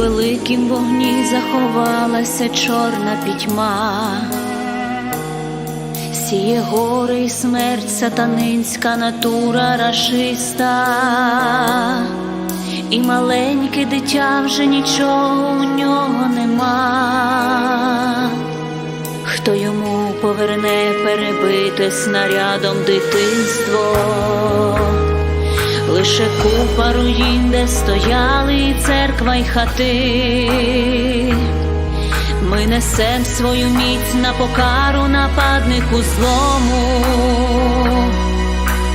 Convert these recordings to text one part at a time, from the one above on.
великім вогні заховалася чорна пітьма, сіє гори й смерть сатанинська натура рашиста, і маленьке дитя вже нічого у нього нема. Хто йому поверне перебите снарядом дитинство? Лише купа руїн, де стояли і церква й хати. Ми несем свою міць на покару нападнику злому.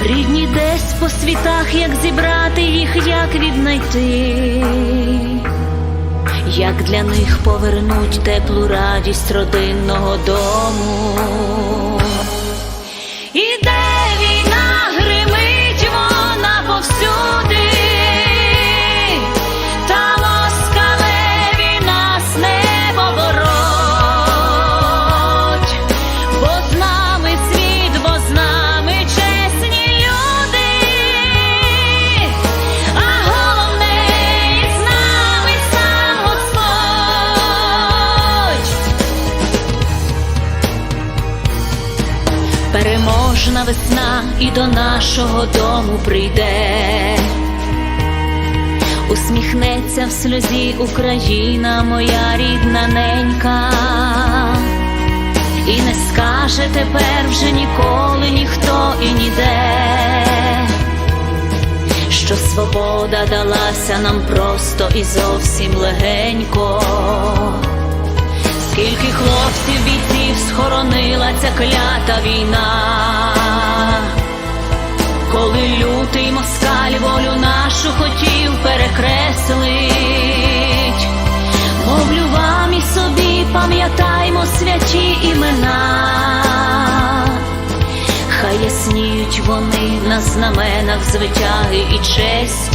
Рідні десь по світах, як зібрати їх, як віднайти, як для них повернуть теплу радість родинного дому. Іде Переможна весна і до нашого дому прийде, усміхнеться в сльозі Україна, моя рідна ненька, і не скаже тепер вже ніколи ніхто і ніде, що свобода далася нам просто і зовсім легенько. Скільки хлопців бійців схоронила ця клята війна, лютий москаль волю нашу хотів перекреслить, мовлю вам і собі пам'ятаймо святі імена, хай ясніють вони на знаменах звитяги і честі. Іде